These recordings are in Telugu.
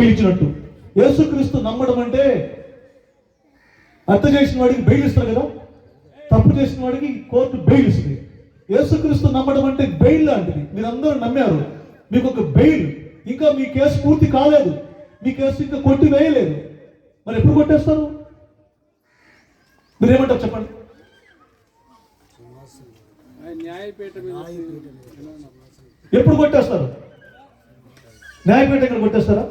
బెయిల్ ఇచ్చినట్టు యేసుక్రీస్తు నమ్మడం అంటే హత్య చేసిన వాడికి బెయిల్ ఇస్తారు కదా? తప్పు చేసిన వాడికి కోర్టు బెయిల్ ఇస్తుంది. యేసుక్రీస్తు నమ్మడం అంటే బెయిల్ లాంటిది. మీరందరూ నమ్మారు. మీకు ఒక బెయిల్. ఇంకా మీ కేసు పూర్తి కాలేదు. మీ కేసు ఇంకా కొట్టి వేయలేదు మరి ఎప్పుడు కొట్టేస్తారు? మీరేమంటారు చెప్పండి. ఎప్పుడు కొట్టేస్తారు? న్యాయపేట ఎక్కడ కొట్టేస్తారా?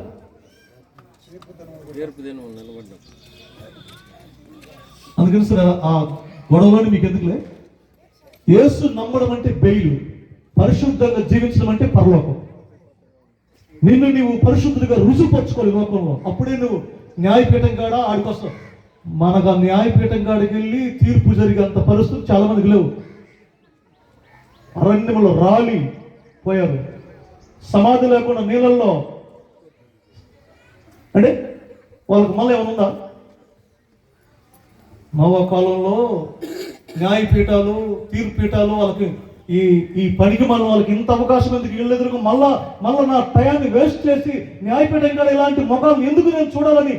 అందుకని సార్ ఆ గొడవలోని మీకు ఎందుకులే? యేసు నమ్మడం అంటే బెయిలు పరిశుద్ధంగా జీవించడం అంటే పరలోకం. నిన్ను నీవు పరిశుద్ధుడిగా రుజుపరచుకోవాలి లోకంలో. అప్పుడే నువ్వు న్యాయపీఠం కాడ ఆడికొస్తావు. మనకు ఆ న్యాయపీఠం కాడికి వెళ్ళి తీర్పు జరిగేంత పరిస్థితులు చాలా మందికి లేవు. అరణ్యంలో రాలి పోయారు. సమాధి లేకుండా నీళ్ళల్లో అంటే వాళ్ళకి మళ్ళీ ఏమైనా ఉందా? నవ కాలంలో న్యాయపీఠాలు తీర్పీఠాలు వాళ్ళకి ఈ ఈ పనికి మనం వాళ్ళకి ఇంత అవకాశం ఎందుకు ఇళ్ళు ఎదురుగా మళ్ళా మళ్ళా నా టయాన్ని వేస్ట్ చేసి న్యాయపీఠం కాడ ఇలాంటి ముఖాలు ఎందుకు నేను చూడాలని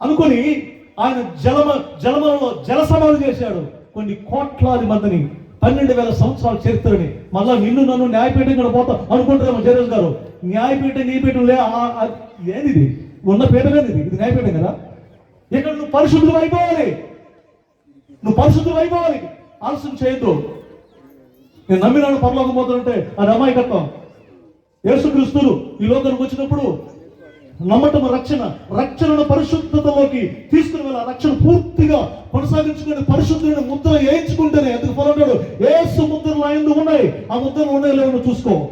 అనుకొని ఆయన జలమ జలమలలో జల సమాధి చేశాడు. కొన్ని కోట్లాది మందిని పన్నెండు వేల సంవత్సరాల చరిత్రని మళ్ళా నిన్ను నన్ను న్యాయపీఠం కూడా పోతా అనుకుంటారేమో జయరాజ్ గారు. న్యాయపీఠం నీ పీఠం లే ఏది ఉన్న పీఠం ఏది ఇది న్యాయపీఠం కదా? ఇక్కడ నువ్వు పరిశుద్ధులు అయిపోవాలి. నువ్వు పరిశుద్ధులు అయిపోవాలి. ఆలస్యం చేయొద్దు. నేను నమ్మినాడు పరలోకం పోతుంటే అది అమాయకత్వం. యేసుక్రీస్తులు ఈ లోకానికి వచ్చినప్పుడు నమ్మటం రక్షణ రక్షణను పరిశుద్ధతలోకి తీసుకుని వెళ్ళి ఆ రక్షణ పూర్తిగా కొనసాగించుకుని పరిశుద్ధుని ముద్ర వేయించుకుంటేనే ఎందుకు పొలంటాడు ఏసు ముద్రలు ఆయన ఉన్నాయి. ఆ ముద్రలు ఉన్నాయో లేవో చూసుకో.